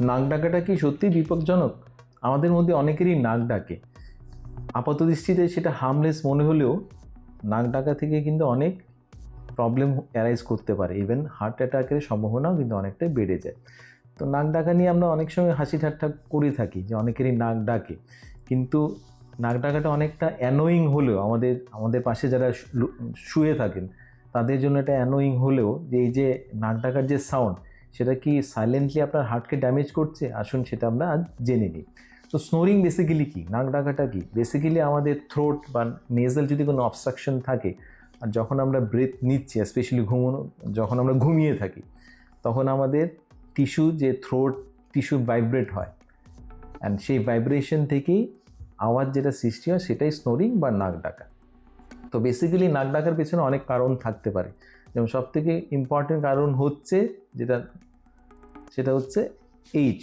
নাক ডাকাটা কি সত্যি বিপজ্জনক? আমাদের মধ্যে অনেকেরই নাক ডাকে। আপাত দৃষ্টিতে সেটা হার্মলেস মনে হলেও নাক ডাকা থেকে কিন্তু অনেক প্রবলেম অ্যারাইজ করতে পারে। ইভেন হার্ট অ্যাটাকের সম্ভাবনাও কিন্তু অনেকটাই বেড়ে যায়। তো নাক ডাকা নিয়ে আমরা অনেক সময় হাসি ঠাট্টা করে থাকি যে অনেকেরই নাক ডাকে। কিন্তু নাক ডাকাটা অনেকটা অ্যানোয়িং হলেও আমাদের আমাদের পাশে যারা শুয়ে থাকেন, তাদের জন্য এটা অ্যানোয়িং হলেও যে এই যে নাক ডাকার যে সাউন্ড সেটা কি সাইলেন্টলি আপনার হার্টকে ড্যামেজ করছে? আসুন সেটা আমরা আজ জেনে নিই। তো স্নোরিং বেসিক্যালি কি? নাক ডাকাটা কী? বেসিক্যালি আমাদের থ্রোট বা নেজাল যদি কোনো অবস্ট্রাকশন থাকে, আর যখন আমরা ব্রেথ নিচ্ছি স্পেশালি ঘুমানো, যখন আমরা ঘুমিয়ে থাকি, তখন আমাদের টিস্যু যে থ্রোট টিস্যু ভাইব্রেট হয়। অ্যান্ড সেই ভাইব্রেশন থেকেই আওয়াজ যেটা সৃষ্টি হয়, সেটাই স্নোরিং বা নাক ডাকা। তো বেসিক্যালি নাক ডাকার পেছনে অনেক কারণ থাকতে পারে। যেমন সব থেকে ইম্পর্টেন্ট কারণ হচ্ছে যেটা সেটা হচ্ছে এইজ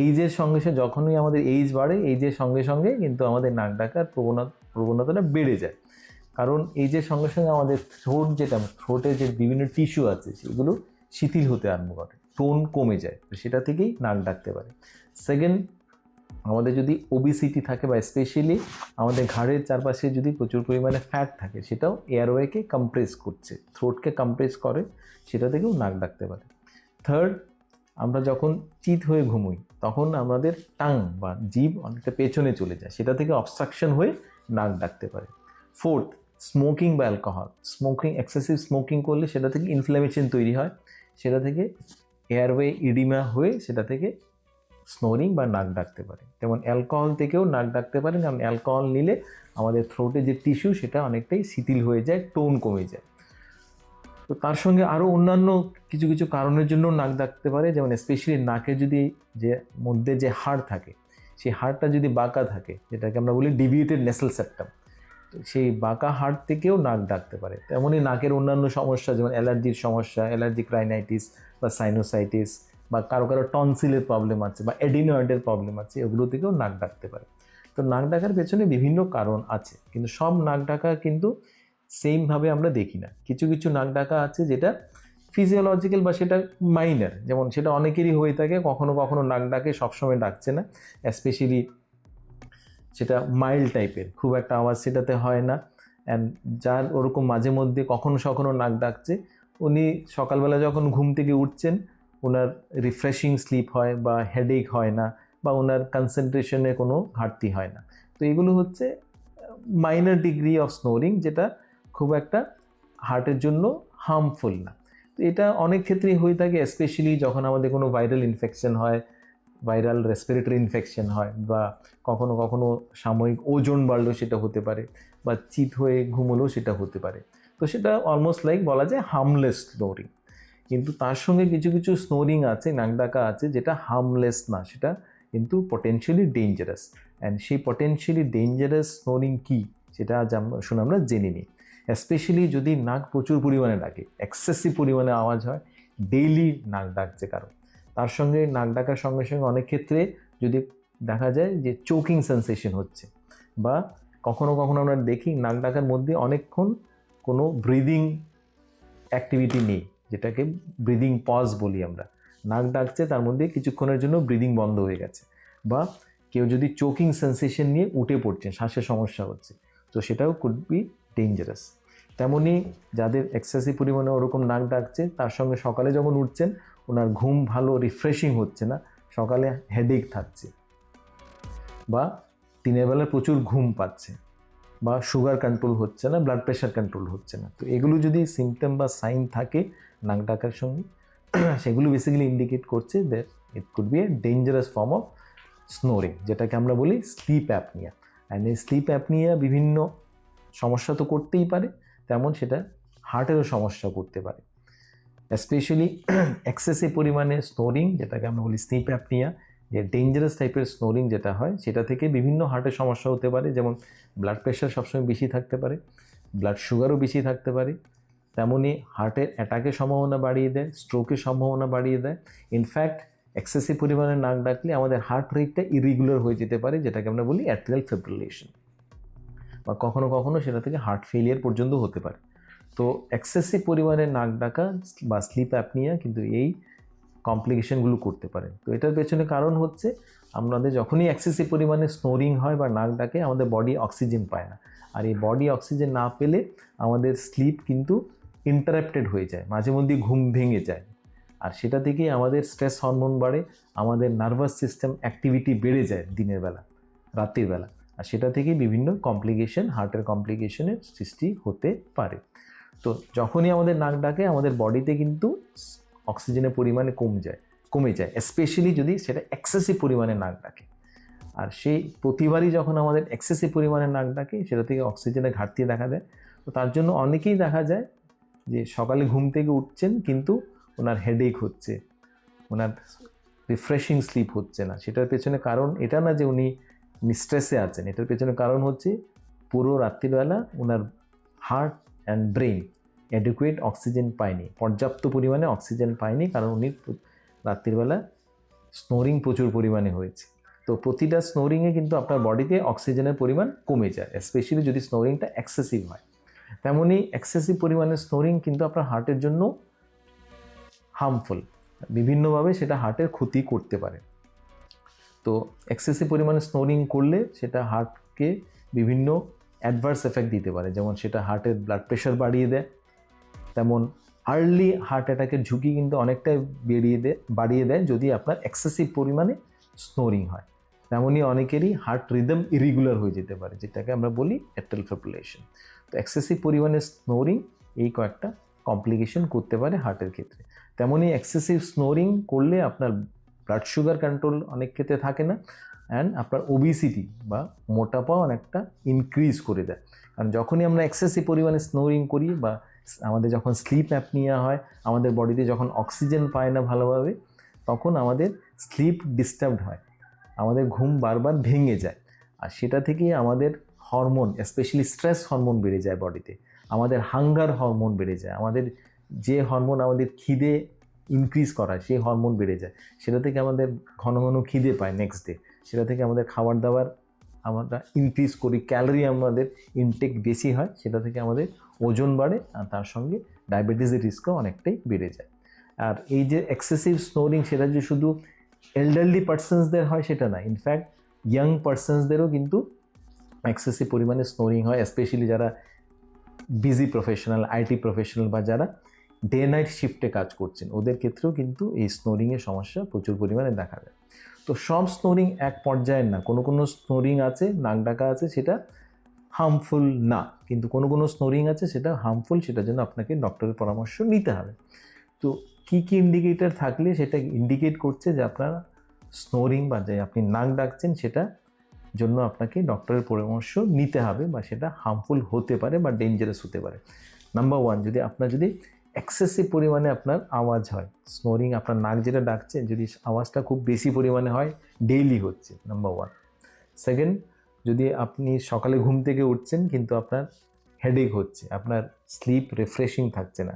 এইজের সঙ্গে সঙ্গে যখনই আমাদের এইজ বাড়ে এইজের সঙ্গে সঙ্গে কিন্তু আমাদের নাক ডাকার প্রবণতা প্রবণতাটা বেড়ে যায়। কারণ এইজের সঙ্গে সঙ্গে আমাদের থ্রোট যেটা থ্রোটের যে বিভিন্ন টিস্যু আছে, সেগুলো শিথিল হতে আরম্ভ করে টোন কমে যায় সেটা থেকেই নাক ডাকতে পারে। সেকেন্ড আমাদের যদি ওবিসিটি থাকে বা স্পেশালি আমাদের ঘাড়ের চারপাশে যদি প্রচুর পরিমাণে ফ্যাট থাকে, সেটাও এয়ারওয়েকে কম্প্রেস করছে থ্রোটকে কম্প্রেস করে, সেটা থেকেও নাক ডাকতে পারে। থার্ড আমরা যখন চিত হয়ে ঘুমোই, তখন আমাদের টাং বা জিভ অনেকটা পেছনে চলে যায়। সেটা থেকে অবস্ট্রাকশন হয়ে নাক ডাকতে পারে। ফোর্থ স্মোকিং বা অ্যালকোহল স্মোকিং এক্সেসিভ স্মোকিং করলে সেটা থেকে ইনফ্লামেশন তৈরি হয়। সেটা থেকে এয়ারওয়ে ইডিমা হয়ে সেটা থেকে স্নোরিং বা নাক ডাকতে পারে। যেমন অ্যালকোহল থেকেও নাক ডাকতে পারে। কারণ অ্যালকোহল নিলে আমাদের থ্রোটে যে টিস্যু সেটা অনেকটাই শিথিল হয়ে যায় টোন কমে যায়। তো তার সঙ্গে আরও অন্যান্য কিছু কিছু কারণের জন্য নাক ডাকতে পারে। যেমন স্পেশালি নাকে যদি যে মধ্যে যে হাড় থাকে, সেই হাড়টা যদি বাঁকা থাকে, যেটাকে আমরা বলি ডিভিয়েটেড নেসেল সেপ্টাম সেই বাঁকা হাড় থেকেও নাক ডাকতে পারে। তেমনই নাকের অন্যান্য সমস্যা, যেমন অ্যালার্জির সমস্যা, অ্যালার্জিক রাইনাইটিস বা সাইনোসাইটিস বা কারও কারও টনসিলের প্রবলেম আছে বা এডিনয়েডের প্রবলেম আছে, এগুলো থেকেও নাক ডাকতে পারে। তো নাক ডাকার পেছনে বিভিন্ন কারণ আছে, কিন্তু সব নাক ডাকা কিন্তু সেমভাবে আমরা দেখি না। কিছু কিছু নাক ডাকা আছে যেটা ফিজিওলজিক্যাল বা সেটা মাইনার যেমন সেটা অনেকেরই হয়ে থাকে, কখনো কখনো নাক ডাকে, সবসময় ডাকছে না স্পেশালি সেটা মাইল্ড টাইপের খুব একটা আওয়াজ সেটাতে হয় না। অ্যান্ড যার ওরকম মাঝে মধ্যে কখনো সখনো নাক ডাকছে, উনি সকালবেলা যখন ঘুম থেকে উঠছেন ওনার রিফ্রেশিং স্লিপ হয় বা হেডেক হয় না, বা ওনার কনসেন্ট্রেশনে কোনো ঘাটতি হয় না। তো এগুলো হচ্ছে মাইনার ডিগ্রি অফ স্নোরিং যেটা খুব একটা হার্টের জন্য হার্মফুল না। তো এটা অনেক ক্ষেত্রেই হয়ে থাকে স্পেশালি যখন আমাদের কোনো ভাইরাল ইনফেকশন হয় ভাইরাল রেসপিরেটরি ইনফেকশন হয় বা কখনো কখনো সাময়িক ওজন বাড়লেও সেটা হতে পারে বা চিত হয়ে ঘুমোলেও সেটা হতে পারে। তো সেটা অলমোস্ট লাইক বলা যায় হার্মলেস স্নোরিং কিন্তু তার সঙ্গে কিছু কিছু স্নোরিং আছে নাক ডাকা আছে, যেটা হার্মলেস না, সেটা কিন্তু পটেনশিয়ালি ডেঞ্জারাস অ্যান্ড সেই পটেনশিয়ালি ডেঞ্জারাস স্নোরিং কী, সেটা আজ আমরা শুনে আমরা জেনে নিই। স্পেশালি যদি নাক প্রচুর পরিমাণে ডাকে এক্সেসিভ পরিমাণে আওয়াজ হয় ডেইলি নাক ডাকছে কারও। তার সঙ্গে নাক ডাকার সঙ্গে সঙ্গে অনেক ক্ষেত্রে যদি দেখা যায় যে চোকিং সেন্সেশন হচ্ছে বা কখনো কখনো আমরা দেখি নাক ডাকার মধ্যে অনেকক্ষণ কোনো ব্রিদিং অ্যাক্টিভিটি নেই, যেটাকে ব্রিদিং পজ বলি আমরা। নাক ডাকছে, তার মধ্যে কিছুক্ষণের জন্য ব্রিদিং বন্ধ হয়ে গেছে বা কেউ যদি চোকিং সেন্সেশন নিয়ে উঠে পড়ছে শ্বাসের সমস্যা হচ্ছে, তো সেটাও কুড বি ডেঞ্জারাস তেমনই যাদের এক্সেসিভ পরিমাণে ওরকম নাক ডাকছে, তার সঙ্গে সকালে যখন উঠছেন, ওনার ঘুম ভালো রিফ্রেশিং হচ্ছে না, সকালে হেডেক থাকছে। বা দিনের বেলা প্রচুর ঘুম পাচ্ছে, বা সুগার কন্ট্রোল হচ্ছে না ব্লাড প্রেশার কন্ট্রোল হচ্ছে না। তো এগুলো যদি সিমটম বা সাইন থাকে নাক ডাকার সঙ্গে, সেগুলো বেসিক্যালি ইন্ডিকেট করছে that it could be a dangerous form of snoring যেটাকে আমরা বলি স্লিপ অ্যাপনিয়া অ্যান্ড এই স্লিপ অ্যাপনিয়া বিভিন্ন সমস্যা তো করতেই পারে, তেমন সেটা হার্টেরও সমস্যা করতে পারে। স্পেশালি এক্সেসিভ পরিমাণে স্নোরিং যেটাকে আমরা বলি স্লিপ অ্যাপনিয়া যে ডেঞ্জারাস টাইপের স্নোরিং যেটা হয়, সেটা থেকে বিভিন্ন হার্টের সমস্যা হতে পারে, যেমন ব্লাড প্রেশার সবসময় বেশি থাকতে পারে ব্লাড সুগারও বেশি থাকতে পারে তেমনই হার্টের অ্যাটাকের সম্ভাবনা বাড়িয়ে দেয় স্ট্রোকের সম্ভাবনা বাড়িয়ে দেয়। ইনফ্যাক্ট এক্সেসিভ পরিমাণে নাক ডাকলে আমাদের হার্ট রেটটা ইরেগুলার হয়ে যেতে পারে, যেটাকে আমরা বলি অ্যাট্রিয়াল ফেব্রিলেশন বা কখনো কখনো সেটা থেকে হার্ট ফেলিয়ার পর্যন্ত হতে পারে। তো এক্সেসিভ পরিমাণে নাক ডাকা বা স্লিপ অ্যাপনিয়া কিন্তু এই কমপ্লিকেশনগুলো করতে পারে। তো এটার পেছনে কারণ হচ্ছে আমাদের যখনই এক্সেসিভ পরিমাণে স্নোরিং হয় বা নাক ডাকে, আমাদের বডি অক্সিজেন পায় না। আর এই বডি অক্সিজেন না পেলে আমাদের স্লিপ কিন্তু ইন্টারাপ্টেড হয়ে যায়, মাঝে মধ্যে ঘুম ভেঙে যায়। আর সেটা থেকেই আমাদের স্ট্রেস হরমোন বাড়ে, আমাদের নার্ভাস সিস্টেম অ্যাক্টিভিটি বেড়ে যায় দিনের বেলা রাত্রির বেলা। আর সেটা থেকেই বিভিন্ন কমপ্লিকেশন হার্টের কমপ্লিকেশনের সৃষ্টি হতে পারে। তো যখনই আমাদের নাক ডাকে, আমাদের বডিতে কিন্তু অক্সিজেনের পরিমাণে কম যায়, কমে যায় স্পেশালি যদি সেটা এক্সেসিভ পরিমাণে নাক ডাকে। আর সেই প্রতিবারই যখন আমাদের এক্সেসিভ পরিমাণে নাক ডাকে, সেটা থেকে অক্সিজেনের ঘাটতি দেখা দেয়। তো তার জন্য অনেকেই দেখা যায় যে সকালে ঘুম থেকে উঠছেন, কিন্তু ওনার হেডেক হচ্ছে, ওনার রিফ্রেশিং স্লিপ হচ্ছে না। সেটার পেছনে কারণ এটা না যে উনি স্ট্রেসে আছেন। এটার পেছনে কারণ হচ্ছে পুরো রাত্রিবেলা ওনার heart and brain adequate oxygen পায়নি। পর্যাপ্ত পরিমাণে অক্সিজেন পায়নি কারণ উনি রাত্রিবেলা স্নোরিং প্রচুর পরিমাণে হয়েছে। তো প্রতিটা স্নোরিংয়ে কিন্তু আপনার বডিতে অক্সিজেনের পরিমাণ কমে যায় স্পেশালি যদি স্নোরিংটা এক্সেসিভ হয়। তেমনই এক্সেসিভ পরিমাণে স্নোরিং কিন্তু আপনার হার্টের জন্য হার্মফুল বিভিন্নভাবে সেটা হার্টের ক্ষতি করতে পারে। তো এক্সেসিভ পরিমাণে স্নোরিং করলে সেটা হার্টকে বিভিন্ন অ্যাডভার্স এফেক্ট দিতে পারে। যেমন সেটা হার্টের ব্লাড প্রেশার বাড়িয়ে দেয়, তেমন আর্লি হার্ট অ্যাটাকের ঝুঁকি কিন্তু অনেকটাই বেরিয়ে দেয় বাড়িয়ে দেয় যদি আপনার এক্সেসিভ পরিমাণে স্নোরিং হয়। তেমনই অনেকেরই হার্ট রিদম ইরেগুলার হয়ে যেতে পারে, যেটাকে আমরা বলি এট্রাল ফেপুলেশন তো এক্সেসিভ পরিমাণে স্নোরিং এই কয়েকটা কমপ্লিকেশন করতে পারে হার্টের ক্ষেত্রে। তেমনই এক্সেসিভ স্নোরিং করলে আপনার ব্লাড সুগার কন্ট্রোল অনেক ক্ষেত্রে থাকে না অ্যান্ড আপনার ওবিসিটি বা মোটাপাও অনেকটা ইনক্রিজ করে দেয়। কারণ যখনই আমরা এক্সেসিভ পরিমাণে স্নোরিং করি বা আমাদের যখন স্লিপ অ্যাপ অ্যাপনিয়া হয়, আমাদের বডিতে যখন অক্সিজেন পায় না ভালোভাবে, তখন আমাদের স্লিপ ডিস্টার্বড হয়। আমাদের ঘুম বারবার ভেঙে যায়। আর সেটা থেকেই আমাদের হরমোন স্পেশালি স্ট্রেস হরমোন বেড়ে যায় বডিতে আমাদের হাঙ্গার হরমোন বেড়ে যায়। আমাদের যে হরমোন আমাদের খিদে ইনক্রিজ করায়, সেই হরমোন বেড়ে যায়। সেটা থেকে আমাদের ঘন ঘন খিদে পায় নেক্সট ডে সেটা থেকে আমাদের খাবার দাবার আমরা ইনক্রিজ করি। ক্যালোরি আমাদের ইনটেক বেশি হয়, সেটা থেকে আমাদের ওজন বাড়ে আর তার সঙ্গে ডায়াবেটিসের রিস্কও অনেকটাই বেড়ে যায়। আর এই যে এক্সেসিভ স্নোরিং সেটা যে শুধু এল্ডারলি পার্সনসদের হয়, সেটা না। ইনফ্যাক্ট ইয়াং পার্সনসদেরও কিন্তু এক্সেসিভ পরিমাণে স্নোরিং হয় স্পেশালি যারা বিজি প্রফেশনাল আইটি প্রফেশনাল বা যারা ডে নাইট শিফটে কাজ করছেন। ওদের ক্ষেত্রেও কিন্তু এই স্নোরিংয়ের সমস্যা প্রচুর পরিমাণে দেখা যায়। তো সব স্নোরিং এক পর্যায়ের না, কোনো কোনো স্নোরিং আছে, নাক ডাকা আছে, সেটা হার্মফুল না। কিন্তু কোনো কোনো স্নোরিং আছে, সেটা হার্মফুল সেটার জন্য আপনাকে ডক্টরের পরামর্শ নিতে হবে। তো কী কী ইন্ডিকেটার থাকলে সেটা ইন্ডিকেট করছে যে আপনার স্নোরিং বা যে আপনি নাক ডাকছেন, সেটা জন্য আপনাকে ডক্টরের পরামর্শ নিতে হবে বা সেটা হার্মফুল হতে পারে বা ডেঞ্জারাস হতে পারে। নাম্বার ওয়ান যদি আপনার যদি এক্সেসিভ পরিমাণে আপনার আওয়াজ হয়। স্নোরিং আপনার নাক যেটা ডাকছে, যদি আওয়াজটা খুব বেশি পরিমাণে হয় ডেইলি হচ্ছে নাম্বার ওয়ান সেকেন্ড যদি আপনি সকালে ঘুম থেকে উঠছেন, কিন্তু আপনার হেডেক হচ্ছে, আপনার স্লিপ রিফ্রেশিং থাকছে না,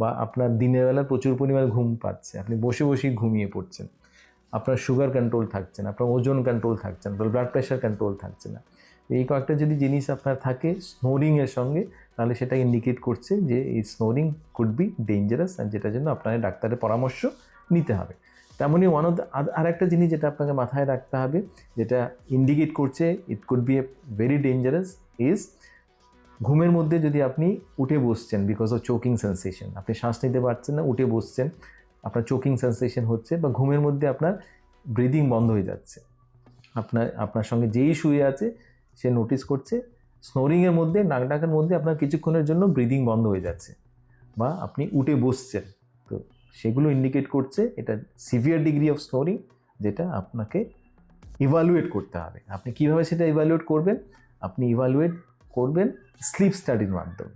বা আপনার দিনের বেলা প্রচুর পরিমাণে ঘুম পাচ্ছে, আপনি বসে বসেই ঘুমিয়ে পড়ছেন, আপনার সুগার কন্ট্রোল থাকছে না, আপনার ওজন কন্ট্রোল থাকছে না, আপনার ব্লাড প্রেশার কন্ট্রোল থাকছে না। এই কয়েকটা যদি জিনিস আপনার থাকে স্নোরিংয়ের সঙ্গে তাহলে সেটা ইন্ডিকেট করছে যে এই স্নোরিং কুড বি ডেঞ্জারাস আর যেটার জন্য আপনার ডাক্তারের পরামর্শ নিতে হবে। তেমনই ওয়ান অফ দ্য আর একটা জিনিস যেটা আপনাকে মাথায় রাখতে হবে, যেটা ইন্ডিকেট করছে it could be a very dangerous is ঘুমের মধ্যে যদি আপনি উঠে বসছেন বিকজ অফ চোকিং সেন্সেশন আপনি শ্বাস নিতে পারছেন না, উঠে বসছেন, আপনার চোকিং সেন্সেশন হচ্ছে বা ঘুমের মধ্যে আপনার ব্রিদিং বন্ধ হয়ে যাচ্ছে। আপনার আপনার সঙ্গে যেই শুয়ে আছে, সে নোটিস করছে স্নোরিংয়ের মধ্যে, নাক ডাকার মধ্যে আপনার কিছুক্ষণের জন্য ব্রিদিং বন্ধ হয়ে যাচ্ছে বা আপনি উঠে বসছেন। তো সেগুলো ইন্ডিকেট করছে এটা সিভিয়ার ডিগ্রি অফ স্নোরিং যেটা আপনাকে ইভালুয়েট করতে হবে। আপনি কীভাবে সেটা ইভালুয়েট করবেন? আপনি ইভালুয়েট করবেন স্লিপ স্টাডির মাধ্যমে।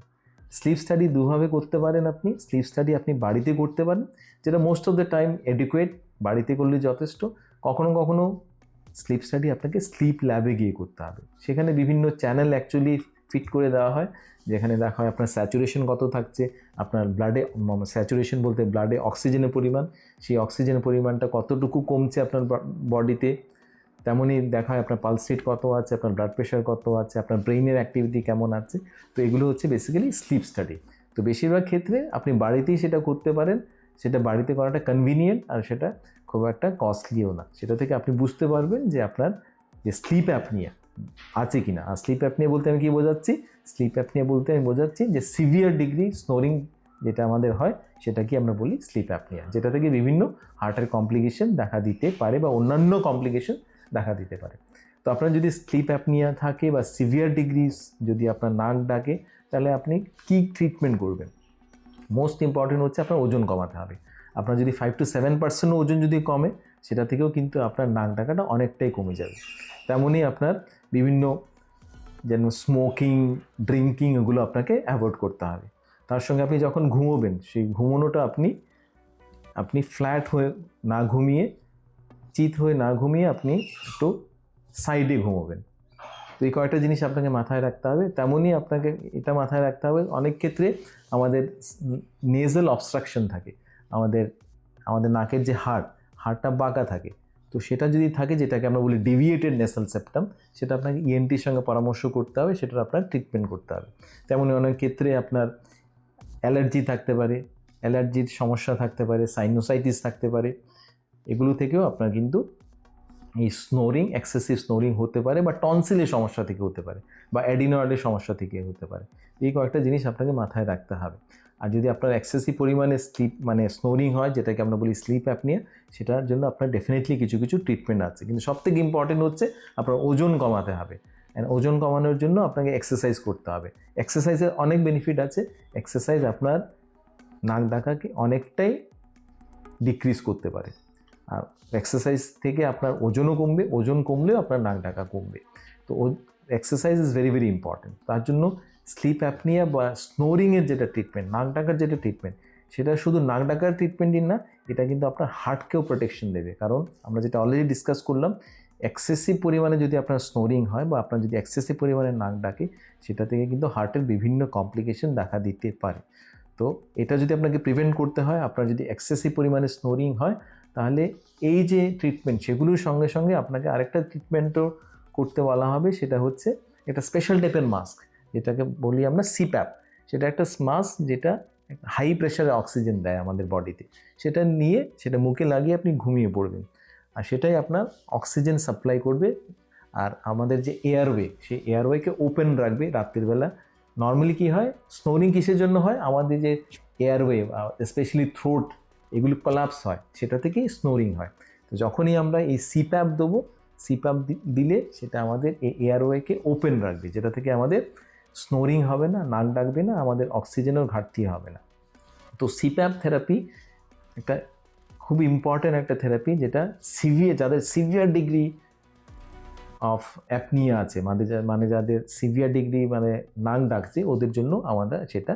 স্লিপ স্টাডি দুভাবে করতে পারেন আপনি। স্লিপ স্টাডি আপনি বাড়িতে করতে পারেন। যেটা most of the time adequate বাড়িতে করলে যথেষ্ট। কখনো কখনো স্লিপ স্টাডি আপনাকে স্লিপ ল্যাবে গিয়ে করতে হবে। সেখানে বিভিন্ন চ্যানেল অ্যাকচুয়ালি ফিট করে দেওয়া হয়, যেখানে দেখা হয় আপনার স্যাচুরেশন কত থাকছে, আপনার ব্লাডে স্যাচুরেশন বলতে ব্লাডে অক্সিজেনের পরিমাণ, সেই অক্সিজেনের পরিমাণটা কতটুকু কমছে আপনার বডিতে তেমনই দেখা হয় আপনার পালস রেট কত আছে, আপনার ব্লাড প্রেশার কত আছে, আপনার ব্রেইনের অ্যাক্টিভিটি কেমন আছে, তো এগুলো হচ্ছে বেসিক্যালি স্লিপ স্টাডি তো বেশিরভাগ ক্ষেত্রে আপনি বাড়িতেই সেটা করতে পারেন সেটা বাড়িতে করাটা কনভিনিয়েন্ট আর সেটা খুব একটা কস্টলিও না। সেটা থেকে আপনি বুঝতে পারবেন যে আপনার যে স্লিপ অ্যাপনিয়া আছে কি না আর স্লিপ অ্যাপনিয়া বলতে আমি কি বোঝাচ্ছি? স্লিপ অ্যাপনিয়া বলতে আমি বোঝাচ্ছি যে সিভিয়ার ডিগ্রি স্নোরিং যেটা আমাদের হয় সেটা কি আমরা বলি স্লিপ অ্যাপনিয়া যেটা থেকে বিভিন্ন হার্টের কমপ্লিকেশন দেখা দিতে পারে বা অন্যান্য কমপ্লিকেশন দেখা দিতে পারে। তো আপনার যদি স্লিপ অ্যাপনিয়া থাকে বা সিভিয়ার ডিগ্রি যদি আপনার নাক ডাকে, তাহলে আপনি কি ট্রিটমেন্ট করবেন? মোস্ট ইম্পর্টেন্ট হচ্ছে আপনার ওজন কমাতে হবে। আপনার যদি ফাইভ টু সেভেন পার্সেন্ট ওজন যদি কমে, সেটা থেকেও কিন্তু আপনার নাক ডাকাটা অনেকটাই কমে যাবে। তেমনই আপনার বিভিন্ন যেন স্মোকিং ড্রিঙ্কিং এগুলো আপনাকে অ্যাভয়েড করতে হবে। তার সঙ্গে আপনি যখন ঘুমোবেন, সেই ঘুমোনোটা আপনি আপনি ফ্ল্যাট হয়ে না ঘুমিয়ে, চিত হয়ে না ঘুমিয়ে আপনি একটু সাইডে ঘুমোবেন। তো এই কয়েকটা জিনিস আপনাকে মাথায় রাখতে হবে, তেমনই আপনাকে এটা মাথায় রাখতে হবে, অনেক ক্ষেত্রে আমাদের নেজাল অবস্ট্রাকশন থাকে, আমাদের আমাদের নাকের যে হাড়, হাড়টা বাঁকা থাকে, তো সেটা যদি থাকে যেটাকে আমরা বলি ডিভিয়েটেড নেসাল সেপ্টাম সেটা আপনাকে ইএনটির সঙ্গে পরামর্শ করতে হবে, সেটার আপনার ট্রিটমেন্ট করতে হবে। তেমনই অনেক ক্ষেত্রে আপনার অ্যালার্জি থাকতে পারে, অ্যালার্জির সমস্যা থাকতে পারে সাইনোসাইটিস থাকতে পারে, এগুলো থেকেও আপনার কিন্তু এই স্নোরিং এক্সেসিভ স্নোরিং হতে পারে বা টনসিলের সমস্যা থেকে হতে পারে বা অ্যাডিনয়েডের সমস্যা থেকে হতে পারে। এই কয়েকটা জিনিস আপনাকে মাথায় রাখতে হবে। আর যদি আপনার এক্সেসিভ পরিমাণে স্লিপ মানে স্নোরিং হয়, যেটাকে আমরা বলি স্লিপ অ্যাপনিয়া সেটার জন্য আপনার ডেফিনেটলি কিছু কিছু ট্রিটমেন্ট আছে। কিন্তু সবথেকে ইম্পর্টেন্ট হচ্ছে আপনার ওজন কমাতে হবে। অ্যান্ড ওজন কমানোর জন্য আপনাকে এক্সারসাইজ করতে হবে। এক্সারসাইজের অনেক বেনিফিট আছে। এক্সারসাইজ আপনার নাক ডাকাকে অনেকটাই ডিক্রিজ করতে পারে। আর এক্সারসাইজ থেকে আপনার ওজনও কমবে, ওজন কমলেও আপনার নাক ডাকা কমবে। তো exercise is very very important তার জন্য স্লিপ অ্যাপনিয়া বা স্নোরিংয়ের যেটা ট্রিটমেন্ট নাক ডাকার যেটা ট্রিটমেন্ট সেটা শুধু নাক ডাকার ট্রিটমেন্টই না, এটা কিন্তু আপনার হার্টকেও প্রোটেকশন দেবে। কারণ আমরা যেটা অলরেডি ডিসকাস করলাম এক্সেসিভ পরিমাণে যদি আপনার স্নোরিং হয় বা আপনার যদি এক্সেসিভ পরিমাণে নাক ডাকে, সেটা থেকে কিন্তু হার্টের বিভিন্ন কমপ্লিকেশন দেখা দিতে পারে। তো এটা যদি আপনাকে প্রিভেন্ট করতে হয়, আপনার যদি এক্সেসিভ পরিমাণে স্নোরিং হয় তাহলে এই যে ট্রিটমেন্ট সেগুলোর সঙ্গে সঙ্গে আপনাকে আরেকটা ট্রিটমেন্টও করতে বলা হবে, সেটা হচ্ছে একটা স্পেশাল টাইপের মাস্ক যেটাকে বলি আমরা সিপ্যাপ সেটা একটা মাস্ক যেটা হাই প্রেশারে অক্সিজেন দেয় আমাদের বডিতে সেটা নিয়ে, সেটা মুখে লাগিয়ে আপনি ঘুমিয়ে পড়বেন। আর সেটাই আপনার অক্সিজেন সাপ্লাই করবে। আর আমাদের যে এয়ারওয়ে সেই এয়ারওয়েকে ওপেন রাখবে রাত্রিবেলা নর্মালি কী হয়? স্নোরিং কিসের জন্য হয়? আমাদের যে এয়ারওয়ে স্পেশালি থ্রোট এগুলি কলাপস হয়, সেটা থেকেই স্নোরিং হয়। তো যখনই আমরা এই সিপ্যাপ দেবো সিপ্যাপ দিলে সেটা আমাদের এই এয়ারওয়েকে ওপেন রাখবে, যেটা থেকে আমাদের স্নোরিং হবে না, নাক ডাকবে না, আমাদের অক্সিজেনের ঘাটতি হবে না। তো সিপ্যাপ থেরাপি একটা খুব ইম্পর্ট্যান্ট একটা থেরাপি যেটা সিভিয়ার যাদের সিভিয়ার ডিগ্রি অফ অ্যাপনিয়া আছে মানে মানে যাদের সিভিয়ার ডিগ্রি মানে নাক ডাকছে, ওদের জন্য আমরা সেটা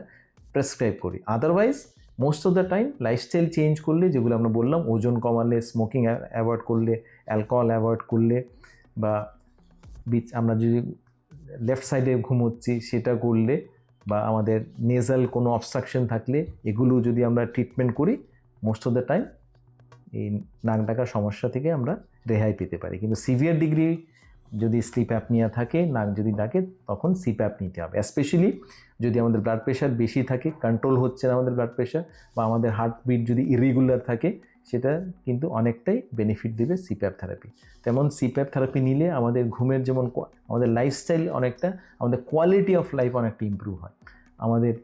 প্রেসক্রাইব করি। Otherwise most of the time lifestyle change করলে, যেগুলো আমরা বললাম, ওজন কমালে স্মোকিং অ্যাভয়েড করলে অ্যালকোহল অ্যাভয়েড করলে, বা বিচ আমরা যদি লেফট সাইডে ঘুমোচ্ছি, সেটা করলে, বা আমাদের নেজাল কোনো অবস্ট্রাকশন থাকলে, এগুলো যদি আমরা ট্রিটমেন্ট করি মোস্ট অফ দ্য টাইম এই নাক ডাকার সমস্যা থেকে আমরা রেহাই পেতে পারি। কিন্তু সিভিয়ার ডিগ্রি যদি স্লিপ অ্যাপনিয়া থাকে, নাক যদি ডাকে, তখন সিপ্যাপ নিতে হবে। স্পেশালি যদি আমাদের ব্লাড প্রেশার বেশি থাকে কন্ট্রোল হচ্ছে না আমাদের ব্লাড প্রেশার বা আমাদের হার্টবিট যদি ইরেগুলার থাকে, সেটা কিন্তু অনেকটাই বেনিফিট দেবে সিপ্যাপ থেরাপি তেমন সিপ্যাপ থেরাপি নিলে আমাদের ঘুমের যেমন আমাদের লাইফস্টাইল অনেকটা, আমাদের কোয়ালিটি অফ লাইফ অনেকটা ইমপ্রুভ হয়। আমাদের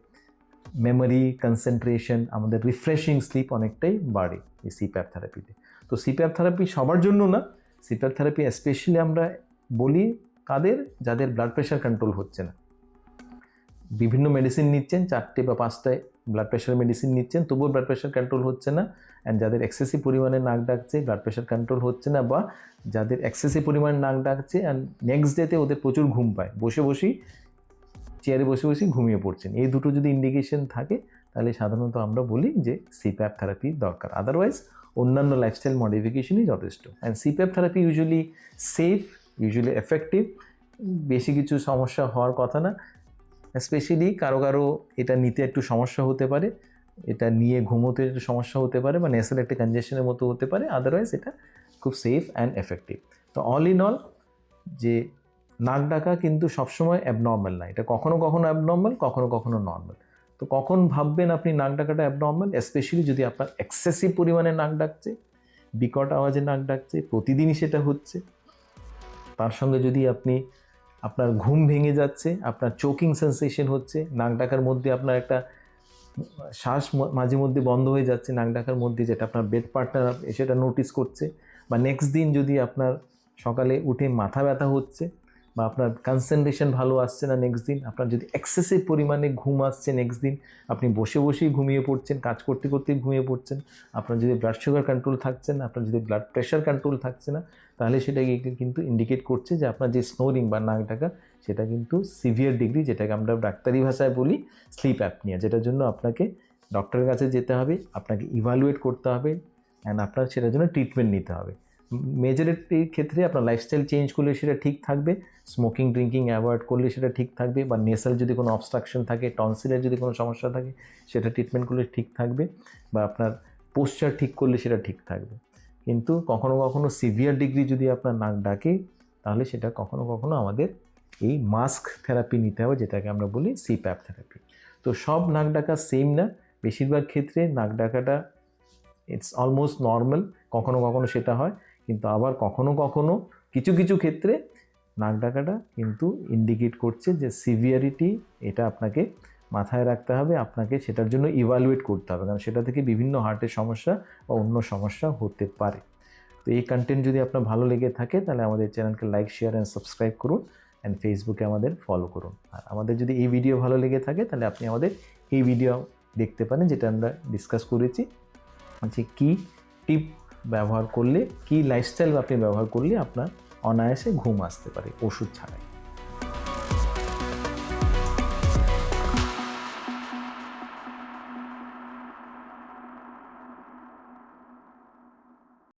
মেমোরি কনসেন্ট্রেশন আমাদের রিফ্রেশিং স্লিপ অনেকটাই বাড়ে এই সিপ্যাপ থেরাপিতে তো সিপ্যাপ থেরাপি সবার জন্য না সিপ্যাপ থেরাপি স্পেশালি আমরা বলি কাদের যাদের ব্লাড প্রেশার কন্ট্রোল হচ্ছে না। বিভিন্ন মেডিসিন নিচ্ছেন, চারটে বা পাঁচটায় ব্লাড প্রেশার মেডিসিন নিচ্ছেন, তবুও ব্লাড প্রেশার কন্ট্রোল হচ্ছে না। অ্যান্ড যাদের এক্সেসিভ পরিমাণে নাক ডাকছে ব্লাড প্রেশার কন্ট্রোল হচ্ছে না বা যাদের এক্সেসিভ পরিমাণে নাক ডাকছে অ্যান্ড নেক্সট ডেতে ওদের প্রচুর ঘুম পায়। বসে বসেই চেয়ারে বসে বসেই ঘুমিয়ে পড়ছেন। এই দুটো যদি ইন্ডিকেশন থাকে, তাহলে সাধারণত আমরা বলি যে সিপ্যাপ থেরাপি দরকার। আদারওয়াইজ অন্যান্য লাইফস্টাইল মডিফিকেশনই যথেষ্ট। And CPAP therapy usually safe usually effective বেশি কিছু সমস্যা হওয়ার কথা না। স্পেশালি কারও কারও এটা নিতে একটু সমস্যা হতে পারে, এটা নিয়ে ঘুমোতে একটু সমস্যা হতে পারে বা নেসাল একটা কনজেশনের মতো হতে পারে আদারওয়াইজ এটা খুব সেফ অ্যান্ড এফেক্টিভ তো অল ইন অল যে নাক ডাকা কিন্তু সবসময় অ্যাবনর্মাল না, এটা কখনো কখনো অ্যাবনর্মাল কখনো কখনো নর্মাল তো তো কখন ভাববেন আপনি নাক ডাকাটা অ্যাবনর্মাল স্পেশালি যদি আপনার এক্সেসিভ পরিমাণে নাক ডাকছে, বিকট আওয়াজে নাক ডাকছে, প্রতিদিনই সেটা হচ্ছে। তার সঙ্গে যদি আপনি আপনার ঘুম ভেঙে যাচ্ছে, আপনার চোকিং সেন্সেশন হচ্ছে, নাক ডাকার মধ্যে আপনার একটা শ্বাস মাঝে মধ্যে বন্ধ হয়ে যাচ্ছে নাক ডাকার মধ্যে যেটা আপনার বেড পার্টনার সেটা নোটিস করছে, বা নেক্সট দিন যদি আপনার সকালে উঠে মাথা ব্যথা হচ্ছে বা আপনার কনসেন্ট্রেশন ভালো আসছে না নেক্সট দিন, আপনার যদি এক্সেসিভ পরিমাণে ঘুম আসছে নেক্সট দিন, আপনি বসে বসেই ঘুমিয়ে পড়ছেন, কাজ করতে করতেই ঘুমিয়ে পড়ছেন, আপনার যদি ব্লাড সুগার কন্ট্রোল থাকছে না, আপনার যদি ব্লাড প্রেশার কন্ট্রোল থাকছে না, তাহলে সেটা কিন্তু ইন্ডিকেট করছে যে আপনার যে স্নোরিং বা নাক ডাকা, সেটা কিন্তু সিভিয়ার ডিগ্রি যেটাকে আমরা ডাক্তারি ভাষায় বলি স্লিপ অ্যাপনিয়া যেটার জন্য আপনাকে ডক্টরের কাছে যেতে হবে, আপনাকে ইভালুয়েট করতে হবে অ্যান্ড আপনার সেটার জন্য ট্রিটমেন্ট নিতে হবে। মেজরিটির ক্ষেত্রে আপনার লাইফস্টাইল চেঞ্জ করলে সেটা ঠিক থাকবে স্মোকিং ড্রিঙ্কিং অ্যাভয়েড করলে সেটা ঠিক থাকবে বা নেসাল যদি কোনো অবস্ট্রাকশন থাকে টনসিলের যদি কোনো সমস্যা থাকে, সেটা ট্রিটমেন্ট করলে ঠিক থাকবে বা আপনার পোস্চার ঠিক করলে সেটা ঠিক থাকবে। কিন্তু কখনো কখনো সিভিয়ার ডিগ্রি যদি আপনার নাক ডাকে, তাহলে সেটা কখনো কখনো আমাদের এই মাস্ক থেরাপি নিতে হবে, যেটাকে আমরা বলি সিপ্যাপ থেরাপি তো সব নাক ডাকা সেম না, বেশিরভাগ ক্ষেত্রে নাক ডাকাটা ইটস অলমোস্ট নর্মাল কখনো কখনো সেটা হয়। কিন্তু আবার কখনো কখনো কিছু কিছু ক্ষেত্রে নাক ডাকাটা কিন্তু ইন্ডিকেট করছে যে সিভিয়ারিটি এটা আপনাকে মাথায় রাখতে হবে, আপনাকে সেটার জন্য ইভালুয়েট করতে হবে। কারণ সেটা থেকে বিভিন্ন হার্টের সমস্যা বা অন্য সমস্যা হতে পারে। তো এই কন্টেন্ট যদি আপনার ভালো লেগে থাকে, তাহলে আমাদের চ্যানেলকে লাইক শেয়ার অ্যান্ড সাবস্ক্রাইব করুন অ্যান্ড ফেসবুকে আমাদের ফলো করুন। আর আমাদের যদি এই ভিডিও ভালো লেগে থাকে, তাহলে আপনি আমাদের এই ভিডিও দেখতে পারেন, যেটা আমরা ডিসকাস করেছি। যে কী টিপ ব্যবহার করলে কি লাইফস্টাইল আপনি ব্যবহার করলে আপনার অনায়াসে ঘুম আসতে পারে ওষুধ ছাড়াই।